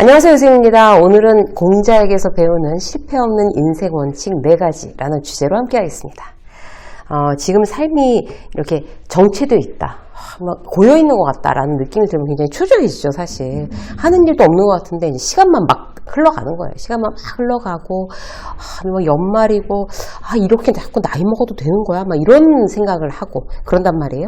안녕하세요, 유승입니다. 오늘은 공자에게서 배우는 실패 없는 인생 원칙 4가지라는 주제로 함께 하겠습니다. 어, 지금 삶이 이렇게 정체되어 있다. 아, 막 고여있는 것 같다라는 느낌이 들면 굉장히 초조해지죠, 사실. 하는 일도 없는 것 같은데, 시간만 막 흘러가는 거예요. 시간만 막 흘러가고, 아, 뭐 연말이고, 아, 이렇게 자꾸 나이 먹어도 되는 거야? 막 이런 생각을 하고, 그런단 말이에요.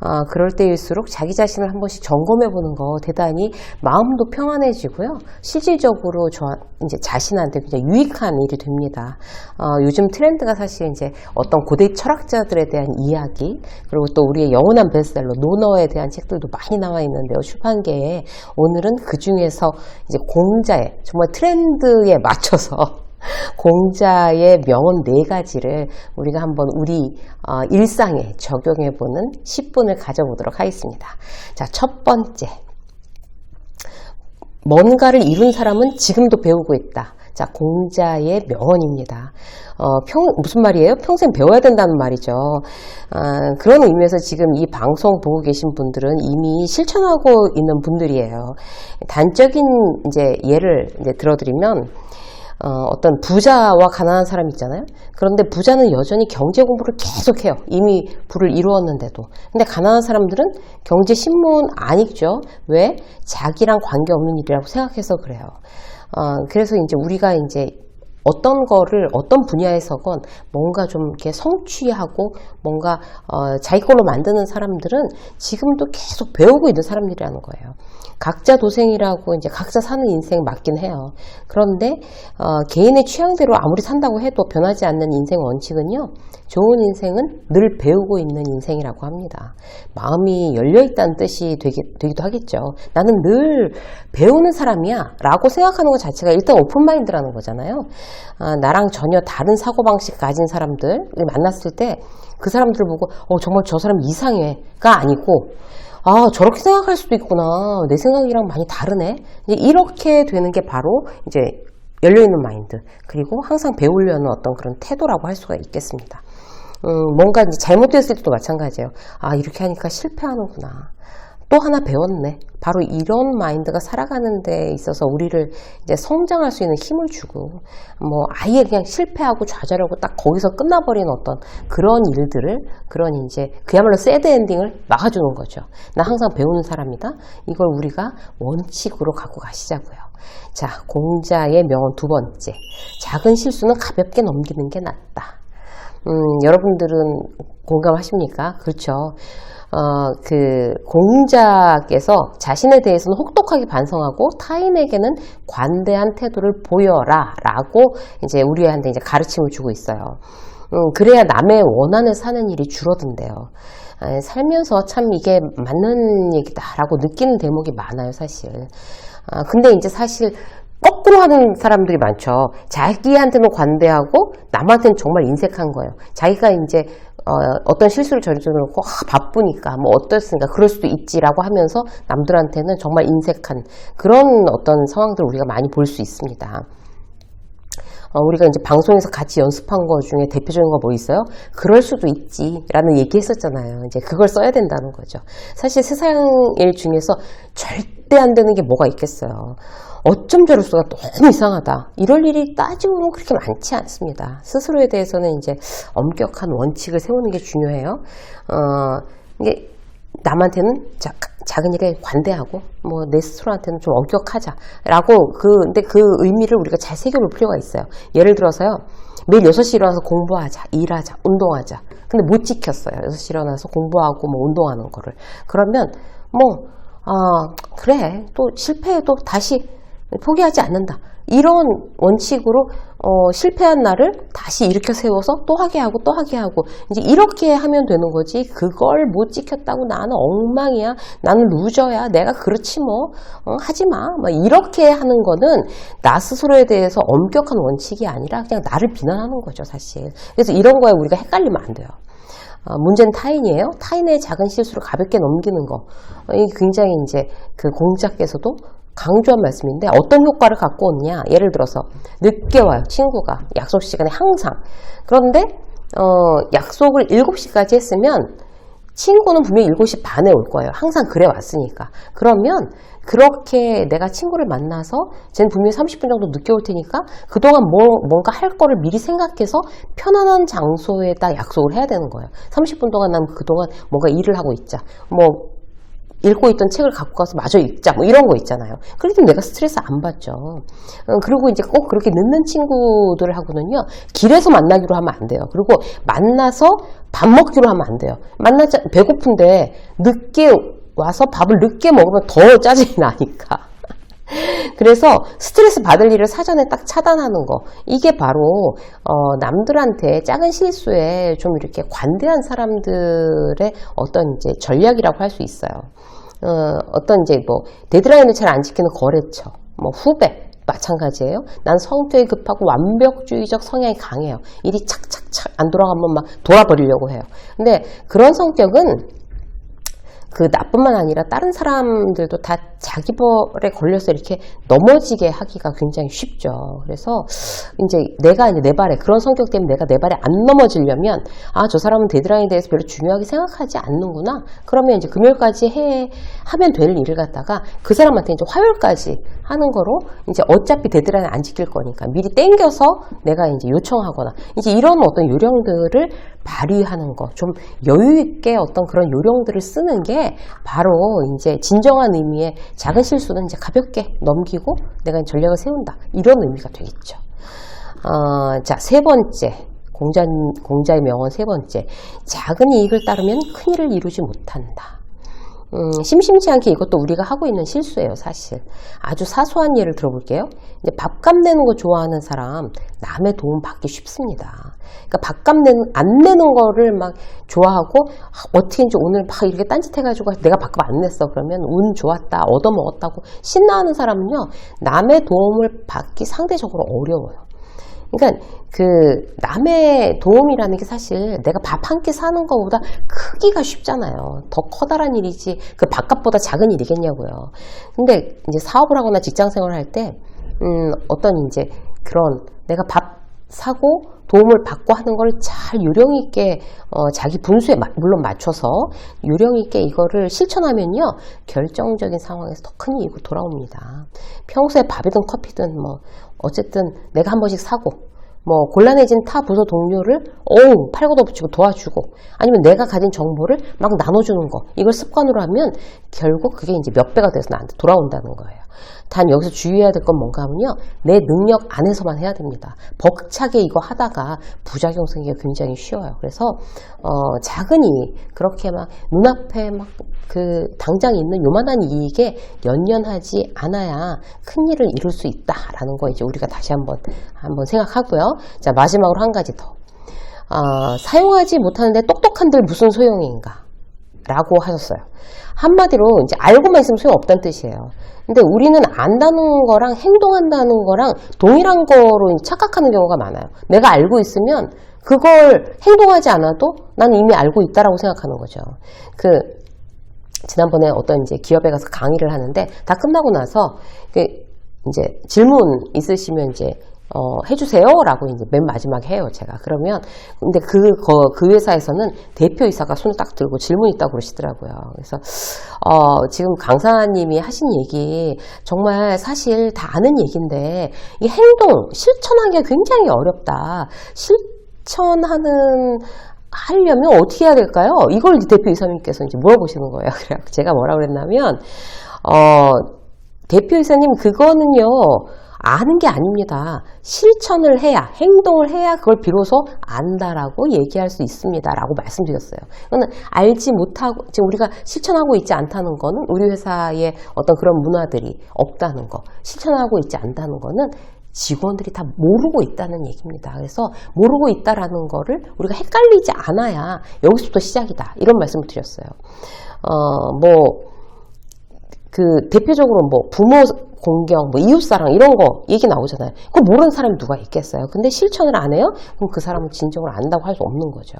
아, 그럴 때일수록 자기 자신을 한 번씩 점검해 보는 거 대단히 마음도 평안해지고요. 실질적으로 저, 이제 자신한테 굉장히 유익한 일이 됩니다. 어, 요즘 트렌드가 사실 이제 어떤 고대 철학자들에 대한 이야기, 그리고 또 우리의 영원한 베스트셀러, 노너에 대한 책들도 많이 나와 있는데요. 출판계에. 오늘은 그 중에서 이제 공자의, 정말 트렌드에 맞춰서 공자의 명언 네 가지를 우리가 한번 우리 어, 일상에 적용해 보는 10분을 가져보도록 하겠습니다. 자, 첫 번째. 뭔가를 이룬 사람은 지금도 배우고 있다. 자, 공자의 명언입니다. 어, 평, 무슨 말이에요? 평생 배워야 된다는 말이죠. 아, 그런 의미에서 지금 이 방송 보고 계신 분들은 이미 실천하고 있는 분들이에요. 단적인 이제 예를 이제 들어드리면, 어, 어떤 부자와 가난한 사람 있잖아요. 그런데 부자는 여전히 경제 공부를 계속해요. 이미 부를 이루었는데도. 근데 가난한 사람들은 경제 신문 안 읽죠. 왜? 자기랑 관계없는 일이라고 생각해서 그래요. 어, 그래서 이제 우리가 이제 어떤 거를 어떤 분야에서건 뭔가 좀 이렇게 성취하고 뭔가 어, 자기 걸로 만드는 사람들은 지금도 계속 배우고 있는 사람들이라는 거예요. 각자 도생이라고 이제 각자 사는 인생 맞긴 해요. 그런데 어, 개인의 취향대로 아무리 산다고 해도 변하지 않는 인생 원칙은요. 좋은 인생은 늘 배우고 있는 인생이라고 합니다. 마음이 열려 있다는 뜻이 되기, 되기도 하겠죠. 나는 늘 배우는 사람이야 라고 생각하는 것 자체가 일단 오픈마인드라는 거잖아요. 아, 나랑 전혀 다른 사고방식 가진 사람들 만났을 때 그 사람들 보고 어, 정말 저 사람 이상해가 아니고 아, 저렇게 생각할 수도 있구나. 내 생각이랑 많이 다르네. 이렇게 되는 게 바로 이제 열려있는 마인드. 그리고 항상 배우려는 어떤 그런 태도라고 할 수가 있겠습니다. 음, 뭔가 이제 잘못됐을 때도 마찬가지예요. 아, 이렇게 하니까 실패하는구나. 또 하나 배웠네. 바로 이런 마인드가 살아가는 데 있어서 우리를 이제 성장할 수 있는 힘을 주고, 뭐, 아예 그냥 실패하고 좌절하고 딱 거기서 끝나버리는 어떤 그런 일들을, 그런 이제 그야말로 새드 엔딩을 막아주는 거죠. 나 항상 배우는 사람이다. 이걸 우리가 원칙으로 갖고 가시자고요. 자, 공자의 명언 두 번째. 작은 실수는 가볍게 넘기는 게 낫다. 음, 여러분들은 공감하십니까? 그렇죠. 어, 그, 공자께서 자신에 대해서는 혹독하게 반성하고 타인에게는 관대한 태도를 보여라. 라고 이제 우리한테 이제 가르침을 주고 있어요. 음, 그래야 남의 원한을 사는 일이 줄어든대요. 아, 살면서 참 이게 맞는 얘기다라고 느끼는 대목이 많아요, 사실. 아, 근데 이제 사실 거꾸로 하는 사람들이 많죠. 자기한테는 관대하고 남한테는 정말 인색한 거예요. 자기가 이제 어, 떤 실수를 저지르고 아, 바쁘니까 뭐 어떻습니까 그럴 수도 있지라고 하면서 남들한테는 정말 인색한 그런 어떤 상황들을 우리가 많이 볼 수 있습니다. 어, 우리가 이제 방송에서 같이 연습한 거 중에 대표적인 거 뭐 있어요? 그럴 수도 있지라는 얘기 했었잖아요. 이제 그걸 써야 된다는 거죠. 사실 세상 일 중에서 절대 안 되는 게 뭐가 있겠어요. 어쩜 저럴 수가 너무 이상하다. 이럴 일이 따지고 보면 그렇게 많지 않습니다. 스스로에 대해서는 이제 엄격한 원칙을 세우는 게 중요해요. 어, 이게 남한테는 자, 작은 일에 관대하고 뭐 내 스스로한테는 좀 엄격하자라고 그 근데 그 의미를 우리가 잘 새겨볼 필요가 있어요. 예를 들어서요. 매일 6시 일어나서 공부하자, 일하자, 운동하자. 근데 못 지켰어요. 6시 일어나서 공부하고 뭐 운동하는 거를. 그러면 뭐 아, 그래. 또 실패해도 다시 포기하지 않는다. 이런 원칙으로 어, 실패한 날을 다시 일으켜 세워서 또 하게 하고 또 하게 하고 이제 이렇게 하면 되는 거지. 그걸 못 지켰다고 나는 엉망이야. 나는 루저야. 내가 그렇지 뭐. 어, 하지마. 막 이렇게 하는 거는 나 스스로에 대해서 엄격한 원칙이 아니라 그냥 나를 비난하는 거죠 사실. 그래서 이런 거에 우리가 헷갈리면 안 돼요. 어, 문제는 타인이에요. 타인의 작은 실수를 가볍게 넘기는 거. 어, 이 굉장히 이제 그 공자께서도 강조한 말씀인데 어떤 효과를 갖고 오느냐 예를 들어서 늦게 와요 친구가 약속 시간에 항상 그런데 어, 약속을 7시까지 했으면 친구는 분명히 7시 반에 올 거예요. 항상 그래 왔으니까. 그러면 그렇게 내가 친구를 만나서 쟤는 분명히 30분 정도 늦게 올 테니까 그동안 뭐, 뭔가 할 거를 미리 생각해서 편안한 장소에다 약속을 해야 되는 거예요. 30분 동안 난 그동안 뭔가 일을 하고 있자. 뭐 읽고 있던 책을 갖고 가서 마저 읽자 뭐 이런 거 있잖아요. 그래도 내가 스트레스 안 받죠. 어, 그리고 이제 꼭 그렇게 늦는 친구들하고는요 길에서 만나기로 하면 안 돼요. 그리고 만나서 밥 먹기로 하면 안 돼요. 만나자 배고픈데 늦게 와서 밥을 늦게 먹으면 더 짜증이 나니까. 그래서 스트레스 받을 일을 사전에 딱 차단하는 거 이게 바로 어, 남들한테 작은 실수에 좀 이렇게 관대한 사람들의 어떤 이제 전략이라고 할 수 있어요. 어, 어떤 이제 뭐 데드라인을 잘 안 지키는 거래처, 뭐 후배 마찬가지예요. 난 성격이 급하고 완벽주의적 성향이 강해요. 일이 착착착 안 돌아가면 막 돌아버리려고 해요. 근데 그런 성격은 그 나뿐만 아니라 다른 사람들도 다 자기 벌에 걸려서 이렇게 넘어지게 하기가 굉장히 쉽죠. 그래서 이제 내가 이제 내 발에 그런 성격 때문에 내가 내 발에 안 넘어지려면 아 저 사람은 데드라인에 대해서 별로 중요하게 생각하지 않는구나. 그러면 이제 금요일까지 해 하면 될 일을 갖다가 그 사람한테 이제 화요일까지 하는 거로 이제 어차피 데드라인 안 지킬 거니까 미리 땡겨서 내가 이제 요청하거나 이제 이런 어떤 요령들을 발휘하는 거, 좀 여유 있게 어떤 그런 요령들을 쓰는 게 바로 이제 진정한 의미의 작은 실수는 이제 가볍게 넘기고 내가 전략을 세운다. 이런 의미가 되겠죠. 어, 자, 세 번째. 공자, 공자의 명언 세 번째. 작은 이익을 따르면 큰 일을 이루지 못한다. 음, 심심치 않게 이것도 우리가 하고 있는 실수예요, 사실. 아주 사소한 예를 들어볼게요. 이제 밥값 내는 거 좋아하는 사람, 남의 도움 받기 쉽습니다. 그러니까 밥값 내는, 안 내는 거를 막 좋아하고, 아, 어떻게 이제 오늘 막 이렇게 딴짓해가지고 내가 밥값 안 냈어. 그러면 운 좋았다, 얻어먹었다고 신나하는 사람은요, 남의 도움을 받기 상대적으로 어려워요. 그러니까 그 남의 도움이라는 게 사실 내가 밥 한 끼 사는 것보다 크기가 쉽잖아요. 더 커다란 일이지 그 밥값보다 작은 일이겠냐고요. 근데 이제 사업을 하거나 직장 생활을 할 때 음, 어떤 이제 그런 내가 밥 사고 도움을 받고 하는 걸 잘 요령 있게 어, 자기 분수에 마- 물론 맞춰서 요령 있게 이거를 실천하면요 결정적인 상황에서 더 큰 이익으로 돌아옵니다. 평소에 밥이든 커피든 뭐 어쨌든 내가 한 번씩 사고 뭐 곤란해진 타 부서 동료를 어우 팔고도 붙이고 도와주고 아니면 내가 가진 정보를 막 나눠주는 거 이걸 습관으로 하면 결국 그게 이제 몇 배가 돼서 나한테 돌아온다는 거예요. 단 여기서 주의해야 될 건 뭔가 하면요 내 능력 안에서만 해야 됩니다. 벅차게 이거 하다가 부작용 생기기가 굉장히 쉬워요. 그래서 어, 작은 이익 그렇게 막 눈앞에 막 그 당장 있는 요만한 이익에 연연하지 않아야 큰 일을 이룰 수 있다라는 거 이제 우리가 다시 한번 한번 생각하고요. 자 마지막으로 한 가지 더 아, 사용하지 못하는데 똑똑한들 무슨 소용인가? 라고 하셨어요. 한마디로 이제 알고만 있으면 소용없다는 뜻이에요. 근데 우리는 안다는 거랑 행동한다는 거랑 동일한 거로 착각하는 경우가 많아요. 내가 알고 있으면 그걸 행동하지 않아도 나는 이미 알고 있다라고 생각하는 거죠. 그 지난번에 어떤 이제 기업에 가서 강의를 하는데 다 끝나고 나서 그 이제 질문 있으시면 이제 어, 해주세요라고 이제 맨 마지막에 해요 제가. 그러면 근데 그, 거- 그 회사에서는 대표이사가 손을 딱 들고 질문 있다고 그러시더라고요. 그래서 어, 지금 강사님이 하신 얘기 정말 사실 다 아는 얘기인데 이 행동 실천하기가 굉장히 어렵다. 실 천하는 하려면 어떻게 해야 될까요? 이걸 이제 대표 이사님께서 이제 물어보시는 거예요. 그래 제가 뭐라 그랬냐면, 어, 대표 이사님 그거는요, 아는 게 아닙니다. 실천을 해야, 행동을 해야 그걸 비로소 안다라고 얘기할 수 있습니다. 라고 말씀드렸어요. 그거는 알지 못하고, 지금 우리가 실천하고 있지 않다는 거는 우리 회사의 어떤 그런 문화들이 없다는 거, 실천하고 있지 않다는 거는 직원들이 다 모르고 있다는 얘기입니다. 그래서 모르고 있다라는 거를 우리가 헷갈리지 않아야 여기서부터 시작이다. 이런 말씀을 드렸어요. 어, 뭐, 그 대표적으로 뭐 부모 공경, 뭐 이웃사랑 이런 거 얘기 나오잖아요. 그거 모르는 사람이 누가 있겠어요. 근데 실천을 안 해요? 그럼 그 사람은 진정으로 안다고 할 수 없는 거죠.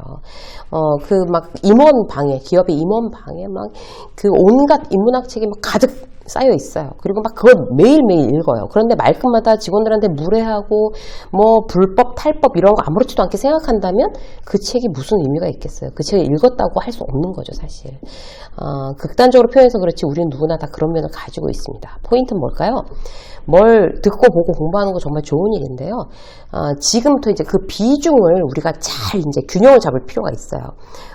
어, 그 막 임원 방해, 기업의 임원 방해, 막 그 온갖 인문학 책이 막 가득 쌓여 있어요. 그리고 막 그걸 매일매일 읽어요. 그런데 말끝마다 직원들한테 무례하고 뭐 불법, 탈법 이런 거 아무렇지도 않게 생각한다면 그 책이 무슨 의미가 있겠어요. 그 책을 읽었다고 할 수 없는 거죠, 사실. 어, 극단적으로 표현해서 그렇지 우리는 누구나 다 그런 면을 가지고 있습니다. 포인트는 뭘까요? 뭘 듣고 보고 공부하는 거 정말 좋은 일인데요. 어, 지금부터 이제 그 비중을 우리가 잘 이제 균형을 잡을 필요가 있어요.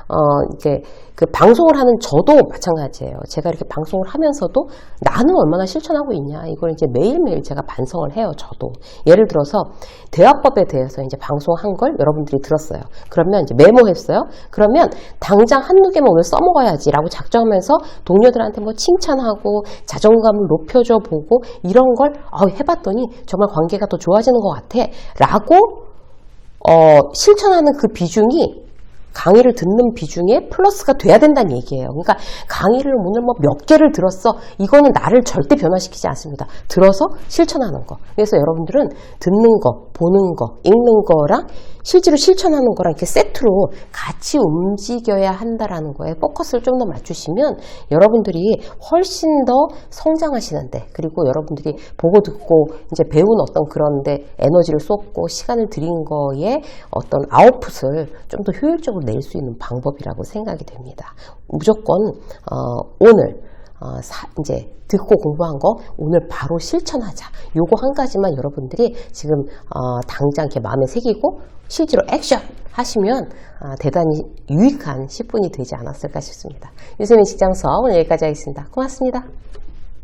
어, 이게 그 방송을 하는 저도 마찬가지예요. 제가 이렇게 방송을 하면서도 나는 얼마나 실천하고 있냐. 이걸 이제 매일매일 제가 반성을 해요. 저도. 예를 들어서 대화법에 대해서 이제 방송한 걸 여러분들이 들었어요. 그러면 이제 메모했어요. 그러면 당장 한두 개만 오늘 써먹어야지 라고 작정하면서 동료들한테 뭐 칭찬하고 자존감을 높여줘 보고 이런 걸 어, 해봤더니 정말 관계가 더 좋아지는 것 같아. 라고 어, 실천하는 그 비중이 강의를 듣는 비중에 플러스가 돼야 된다는 얘기예요. 그러니까 강의를 오늘 뭐 몇 개를 들었어. 이거는 나를 절대 변화시키지 않습니다. 들어서 실천하는 거. 그래서 여러분들은 듣는 거, 보는 거, 읽는 거랑 실제로 실천하는 거랑 이렇게 세트로 같이 움직여야 한다라는 거에 포커스를 좀 더 맞추시면 여러분들이 훨씬 더 성장하시는데 그리고 여러분들이 보고 듣고 이제 배운 어떤 그런데 에너지를 쏟고 시간을 들인 거에 어떤 아웃풋을 좀 더 효율적으로 낼 수 있는 방법이라고 생각이 됩니다. 무조건 어, 오늘 어, 사- 이제 듣고 공부한 거 오늘 바로 실천하자. 요거 한 가지만 여러분들이 지금 어, 당장 이렇게 마음에 새기고 실제로 액션 하시면 어, 대단히 유익한 10분이 되지 않았을까 싶습니다. 유세민 직장 수업 오늘 여기까지 하겠습니다. 고맙습니다.